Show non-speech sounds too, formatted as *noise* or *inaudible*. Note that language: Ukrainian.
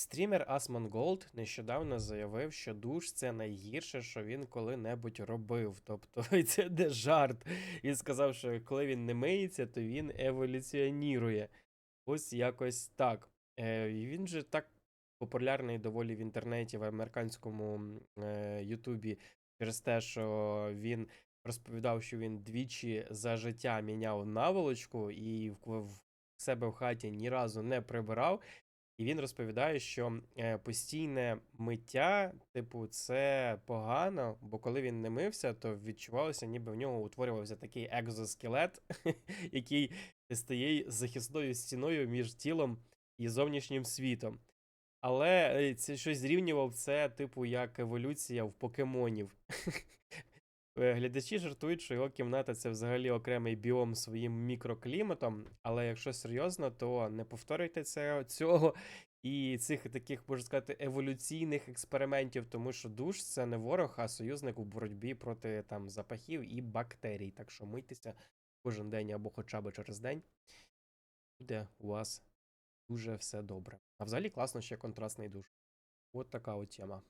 Стрімер Asmongold нещодавно заявив, що душ це найгірше, що він коли-небудь робив. Тобто, *laughs* це не жарт. Він сказав, що коли він не миється, то він еволюціонірує. Ось якось так. Е, він же так популярний доволі в інтернеті, в американському е, Ютубі, через те, що він розповідав, що він двічі за життя міняв наволочку і в себе в хаті ні разу не прибирав. І він розповідає, що е, постійне миття, типу, це погано, бо коли він не мився, то відчувалося, ніби в нього утворювався такий екзоскелет, *laughs* який стає захисною стіною між тілом і зовнішнім світом. Але е, це щось зрівнював це, типу, як еволюція в покемонів. *laughs* Е, Глядачі жартують, що його кімната це взагалі окремий біом своїм мікрокліматом, але якщо серйозно, то не повторюйте це, цього і цих таких, можна сказати, еволюційних експериментів, тому що душ це не ворог, а союзник у боротьбі проти там запахів і бактерій. Так що мийтеся кожен день або хоча б через день. Буде у вас дуже все добре. А взагалі класно ще контрастний душ. От така от тема.